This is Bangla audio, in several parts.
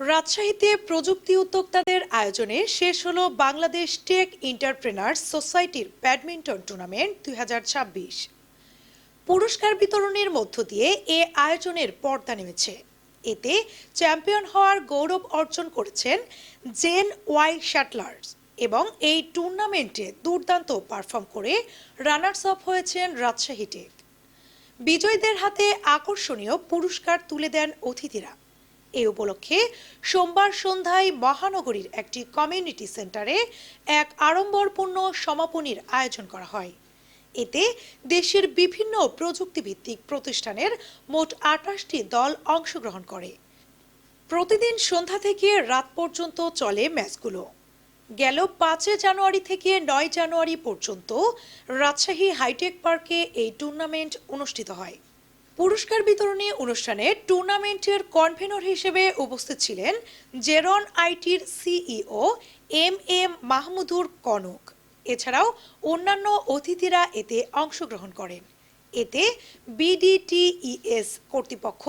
রাজশাহীতে প্রযুক্তি উদ্যোক্তাদের আয়োজনে শেষ হলো বাংলাদেশ টেক এন্টারপ্রেনার্স সোসাইটির ব্যাডমিন্টন টুর্নামেন্ট দুই হাজার ছাব্বিশ। পুরস্কার বিতরণের মধ্য দিয়ে এ আয়োজনের পর্দা নেমেছে। এতে চ্যাম্পিয়ন হওয়ার গৌরব অর্জন করেছেন জেন ওয়াই শাটলার্স এবং এই টুর্নামেন্টে দুর্দান্ত পারফর্ম করে রানার্স আপ হয়েছেন রাজশাহী টেক। বিজয়ীদের হাতে আকর্ষণীয় পুরস্কার তুলে দেন অতিথিরা। এ উপলক্ষে সোমবার সন্ধ্যায় মহানগরীর একটি কমিউনিটি সেন্টারে এক আড়ম্বরপূর্ণ সমাপনীর আয়োজন করা হয়। এতে দেশের বিভিন্ন প্রযুক্তিভিত্তিক প্রতিষ্ঠানের মোট আঠাশটি দল অংশগ্রহণ করে। প্রতিদিন সন্ধ্যা থেকে রাত পর্যন্ত চলে ম্যাচগুলো। গেল পাঁচে জানুয়ারি থেকে নয় জানুয়ারি পর্যন্ত রাজশাহী হাইটেক পার্কে এই টুর্নামেন্ট অনুষ্ঠিত হয়। পুরস্কার বিতরণী অনুষ্ঠানে টুর্নামেন্টের কনভেনর হিসেবে উপস্থিত ছিলেন জেরন আইটির CEO M M Mahmudur Konok. এছাড়াও অন্যান্য অতিথিরা এতে অংশগ্রহণ করেন। এতে বিডিটিইএস কর্তৃপক্ষ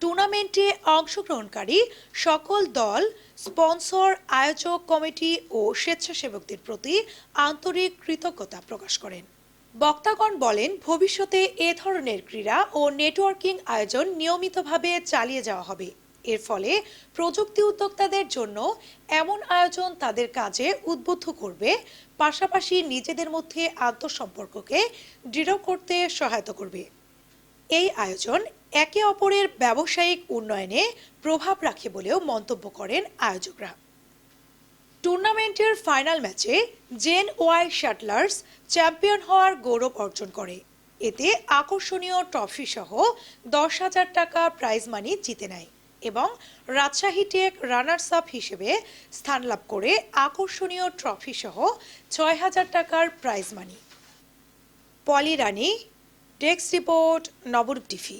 টুর্নামেন্টে অংশগ্রহণকারী সকল দল, স্পন্সর, আয়োজক কমিটি ও স্বেচ্ছাসেবকদের প্রতি আন্তরিক কৃতজ্ঞতা প্রকাশ করেন। বক্তাগণ বলেন, ভবিষ্যতে এ ধরনের ক্রীড়া ও নেটওয়ার্কিং আয়োজন নিয়মিতভাবে চালিয়ে যাওয়া হবে। এর ফলে প্রযুক্তি উদ্যোক্তাদের জন্য এমন আয়োজন তাদের কাজে উদ্বুদ্ধ করবে, পাশাপাশি নিজেদের মধ্যে আন্তঃসম্পর্ককে দৃঢ় করতে সহায়তা করবে। এই আয়োজন একে অপরের ব্যবসায়িক উন্নয়নে প্রভাব রাখে বলেও মন্তব্য করেন আয়োজকরা। টুর্নামেন্টের ফাইনাল ম্যাচে জেন ওয়াই শাটলার্স চ্যাম্পিয়ন হওয়ার গৌরব অর্জন করে। এতে আকর্ষণীয় ট্রফি সহ দশ হাজার টাকা প্রাইজ মানি জিতে নেয় এবং রাজশাহী টেক রানার্স আপ হিসেবে স্থান লাভ করে আকর্ষণীয় ট্রফি সহ ছয় হাজার টাকার prize money Poli Rani, desk report, Nabarup TV.